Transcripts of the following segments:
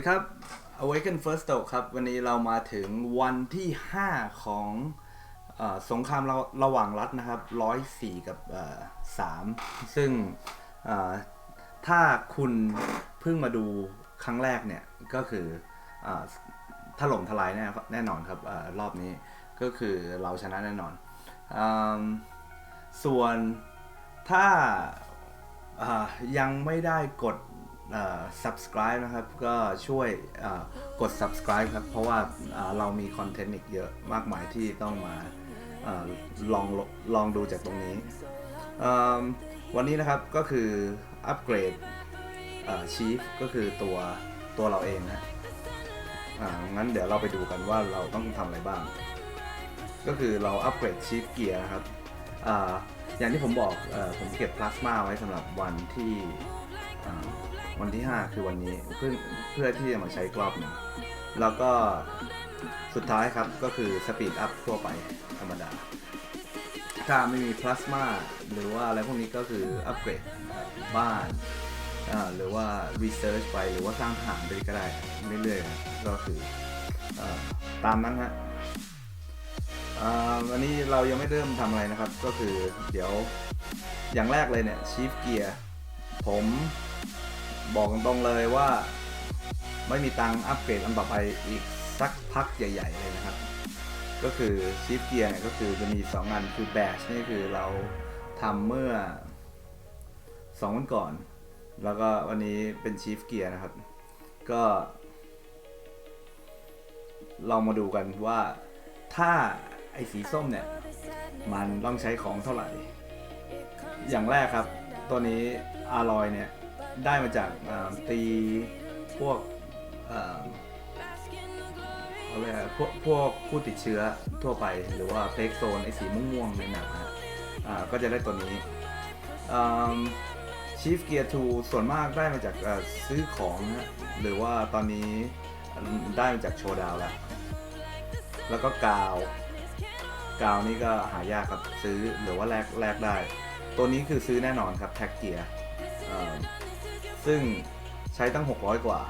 สดีครับ Awaken First Stroke ครับ วันนี้เรามาถึงวันที่ 5 ของอสงครามระระหว่างรัฐนะครับ104กับเอ่อ3ซึ่งถ้าคุณเพิ่งมาดูครั้งแรกเนี่ย ก็คืออถล่มทลายแน่แน่นอนครับอรอบนี้ก็คือเราชนะแน่นอนอส่วนถ้ายังไม่ได้กด subscribe นะครับ ก็ช่วยกด subscribe ครับ เพราะว่าเรามีคอนเทนต์อีกเยอะมากมายที่ต้องมาอลองลองดูจากตรงนี้ วันนี้นะครับก็คืออัปเกรดชีฟก็คือตัวตัวเราเองนะงั้นเดี๋ยวเราไปดูกันว่าเราต้องทำอะไรบ้าง ก็คือเราอัปเกรดชีฟเกียร์นะครับออย่างที่ผมบอกอผมเก็บพลาสมาไว้สำหรับวันที่ วันที่ 5 คือวันนี้เพื่อเพื่อที่จะมาใช้กรอบหนึ่งแล้วก็สุดท้ายครับก็คือสปีดอัพทั่วไปธรรมดา ถ้าไม่มีพลาสมาหรือว่าอะไรพวกนี้ก็คืออัปเกรดบ้านหรือว่ารีเสิร์ชไปหรือว่าสร้างฐานไปก็ได้เรื่อยๆนะก็คืออตามนั้นฮะวันนี้เรายังไม่เริ่มทำอะไรนะครับ ก็คือเดี๋ยวอย่างแรกเลยเนี่ยชีฟเกียร์ผม บอกตรงๆเลยว่า ไม่มีตังอัปเกรดอันต่อไปอีกสักพักใหญ่ ๆ เลยนะครับ ก็คือชีฟเกียร์เนี่ยก็คือจะมี 2 อันคือแบชนี่คือเราทำเมื่อ 2 วันก่อน แล้วก็วันนี้เป็นชีฟเกียร์นะครับ ก็ลองมาดูกันว่าถ้าไอ้สีส้มเนี่ย มันต้องใช้ของเท่าไหร่ อย่างแรกครับ ตัวนี้อารอยเนี่ย ได้มาจากตีพวกอะไรพวกพวกผู้ติดเชื้อทั่วไปหรือว่าเฟกโซนไอสีม่วงๆในหนังนะฮะอ่าก็จะได้ตัวนี้ชีฟเกียร์ทูส่วนมากได้มาจากซื้อของนะฮะหรือว่าตอนนี้ได้มาจากโชว์ดาวแล้ว แล้วก็กาว กาวนี่ก็หายากครับซื้อหรือว่าแลกแลกได้ ตัวนี้คือซื้อแน่นอนครับแท็กเกียร์ ซึ่งใช้ตั้ง 600 กว่า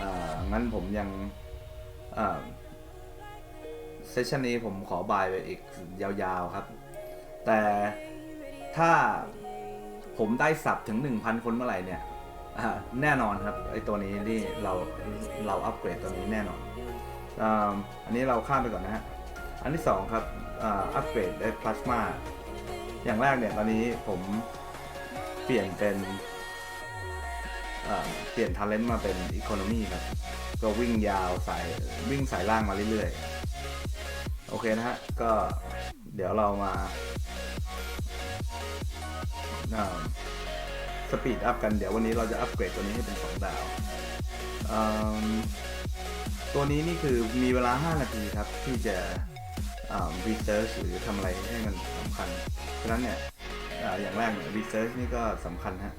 อ่างั้นผมยังเซสชันนี้ผมขอบายไปอีกยาวๆครับ แต่ถ้าผมได้สับถึง 1,000 คนเมื่อไหร่เนี่ยแน่นอนครับไอตัวนี้นี่เราเราอัปเกรดตัวนี้แน่นอนอ,อันนี้เราข้ามไปก่อนนะฮะ อันที่สองครับอัปเกรดได้พลาสมาอย่างแรกเนี่ยตอนนี้ผมเปลี่ยนเป็น เปลี่ยนท a เลนต์มาเป็นอีโคโนมีครับ ก็วิ่งยาวสายวิ่งสายล่างมาเรื่อยๆ โอเคนะฮะ ก็เดี๋ยวเรามาสปีดอัพกันเดี๋ยววันนี้เราจะอัปเกรดตัวนี้ให้เป็น 2 ดาว ตัวนี้นี่คือมีเวลา 5 นาทีครับ ที่จะรีเสิร์ชหรือทำอะไรให้มันสำคัญ เพราะฉะนั้นเนี่ยออย่างแรกรีเสิร์ชนี่ก็สำคัญฮะ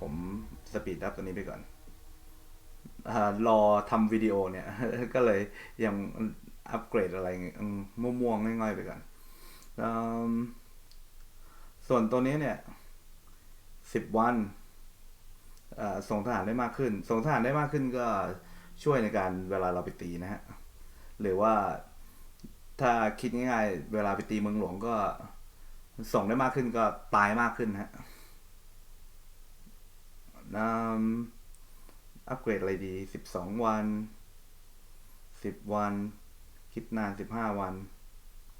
ผม สปีดอัพตัวนี้ไปก่อนรอทำวิดีโอเนี่ย ก็เลยยังอัปเกรดอะไรมั่วๆง่ายๆไปก่อนอส่วนตัวนี้เนี่ย10วันส่งทหารได้มากขึ้น ส่งทหารได้มากขึ้นก็ช่วยในการเวลาเราไปตีนะฮะ หรือว่าถ้าคิดง่ายๆ เวลาไปตีเมืองหลวงก็ส่งได้มากขึ้นก็ตายมากขึ้นฮะ อัปเกรดอะไรดี12วัน10วัน คิดนาน15วัน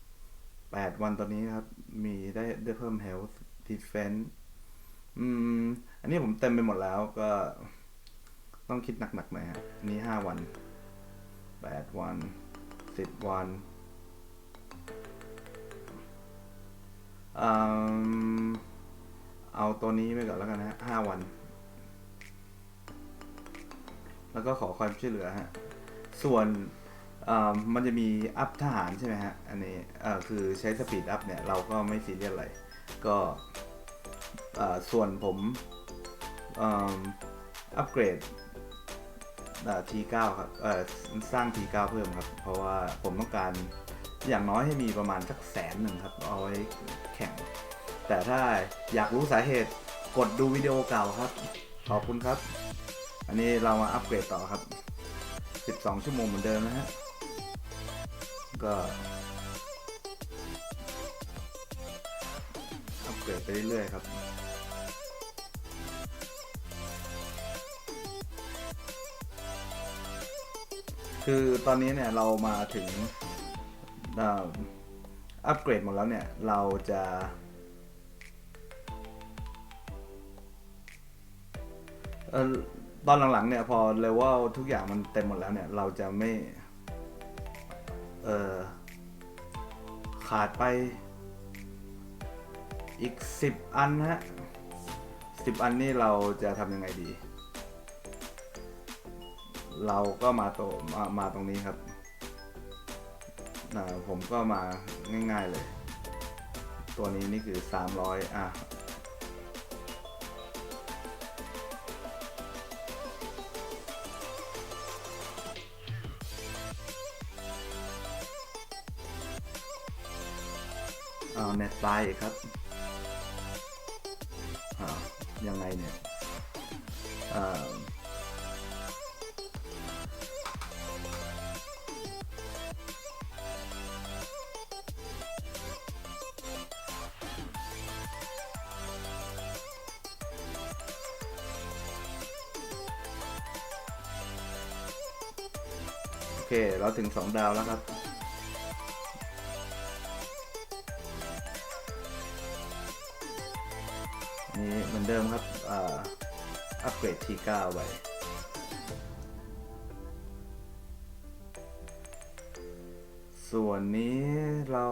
8วันตอนนี้ครับ มีได้ได้เพิ่ม health defense อืม อันนี้ผมเต็มไปหมดแล้วก็ ต้องคิดหนักๆหน่อยฮะอันนี้ห้าวันแปดวันสิบวันเอาตัวนี้ไปก่อนแล้วกันนะห้าวัน แล้วก็ขอความช่วยเหลือฮะส่วนมันจะมีอัพทหารใช่ไหมฮะ อันนี้คือใช้สปีดอัพเนี่ย เราก็ไม่ซีเรียสอะไร ก็ส่วนผมอัปเกรด T9 ครับสร้าง T9 เพิ่มครับ เพราะว่าผมต้องการอย่างน้อยให้มีประมาณสักแสนหนึ่งครับ เอาไว้แข่ง แต่ถ้าอยากรู้สาเหตุกดดูวิดีโอเก่าครับ ขอบคุณครับ อันนี้เรามาอัปเกรดต่อครับ 12 ชั่วโมงเหมือนเดิมนะฮะ ก็อัปเกรดไปเรื่อยๆครับคือตอนนี้เนี่ยเรามาถึงอัปเกรดหมดแล้วเนี่ย เราจะ เออ ตอนหลังๆเนี่ยพอเลเวลทุกอย่างมันเต็มหมดแล้วเนี่ย เราจะไม่ เออขาดไปอีกสิบอันฮะสิบอันนี่เราจะทำยังไงดี เราก็มาโตมามาตรงนี้ครับผมก็มาง่ายๆเลย ตัวนี้นี่คือ 300 อะ เอาเน็ตไลน์ครับอ่ายังไงเนี่ยโอเค เราถึง 2 ดาวแล้วครับ มือนเดิมครับอัปเกรดที9ไปส่วนนี้เรา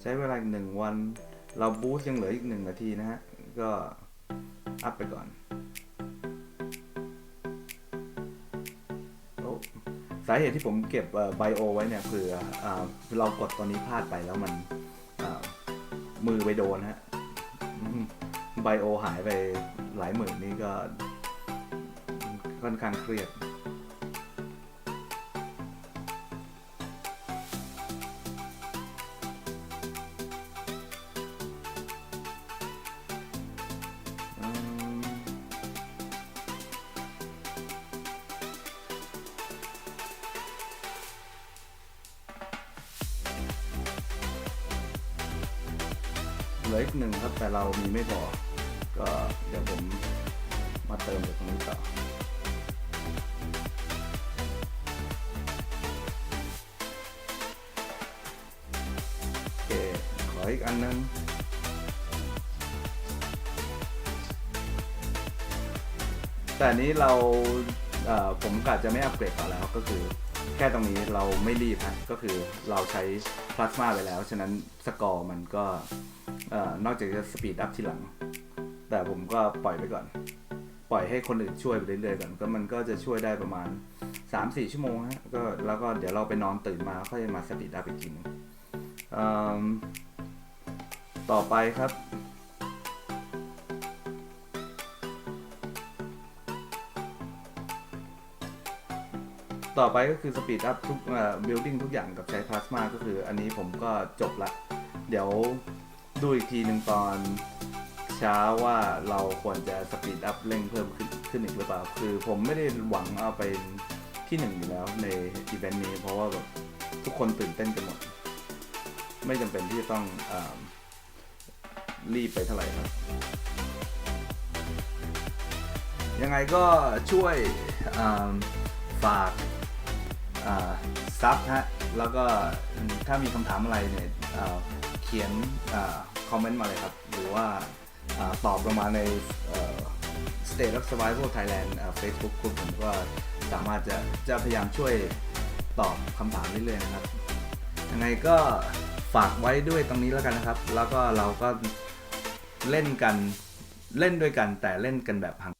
ใช้เวลาอีกหนึ่งวัน เราบูสต์ยังเหลืออีกหนึ่งนาทีนะฮะ ก็อัพไปก่อนโอ้สาเหตุที่ผมเก็บไบโอไว้เนี่ยคืออเรากดตัวนี้พลาดไปแล้วมันมือไปโดนฮะ ไบโอหายไปหลายหมื่นนี่ก็ค่อนข้างเครียดเหลืออีกหนึ่งครับแต่เรามีไม่พอ ก็เดี๋ยวผมมาเติมตรงนี้ต่อโอเคขออีกอันนึงแต่นี้เราเผมกะจะไม่อัปเกรดต่อแล้วก็คือแค่ตรงนี้เราไม่รีบฮะก็คือเราใช้พลาสมาไปแล้ว ฉะนั้นสกอร์มันก็อนอกจากจะสปีดอัพทีหลัง แต่ผมก็ปล่อยไปก่อน ปล่อยให้คนอื่นช่วยไปเรื่อยๆก่อนก็มันก็จะช่วยได้ประมาณ 3-4 ชั่วโมงฮะก็แล้วก็เดี๋ยวเราไปนอนตื่นมาค่อยมาสปีดอัพอีกทีนึงต่อไปครับ ต่อไปก็คือสปีดอัพทุกเอ่อ building ทุกอย่างกับใช้พลาสมาก็คืออันนี้ผมก็จบละ เดี๋ยวดูอีกทีหนึ่งตอน ช้าว่าเราควรจะสปีดอัพเร่งเพิ่มขึ้นขึ้นอีกหรือเปล่า คือผมไม่ได้หวังเอาเป็นที่หนึ่งอยู่แล้วในอีเวนต์นี้ เพราะว่าแบบทุกคนตื่นเต้นกันหมด ไม่จำเป็นที่จะต้องอรีบไปเท่าไหร่ครับ ยังไงก็ช่วยฝากซับฮะ แล้วก็ถ้ามีคำถามอะไรเนี่ยเขียนคอมเมนต์มาเลยครับ หรือว่า ตอบลงมาในเอ่อ State of Survival Thailand เอ่อ Facebook กลุ่มผมก็สามารถจะจะพยายามช่วยตอบคำถามเรื่อยๆนะครับ ยังไงก็ฝากไว้ด้วยตรงนี้แล้วกันนะครับ แล้วก็เราก็เล่นกันเล่นด้วยกันแต่เล่นกันแบบห่าง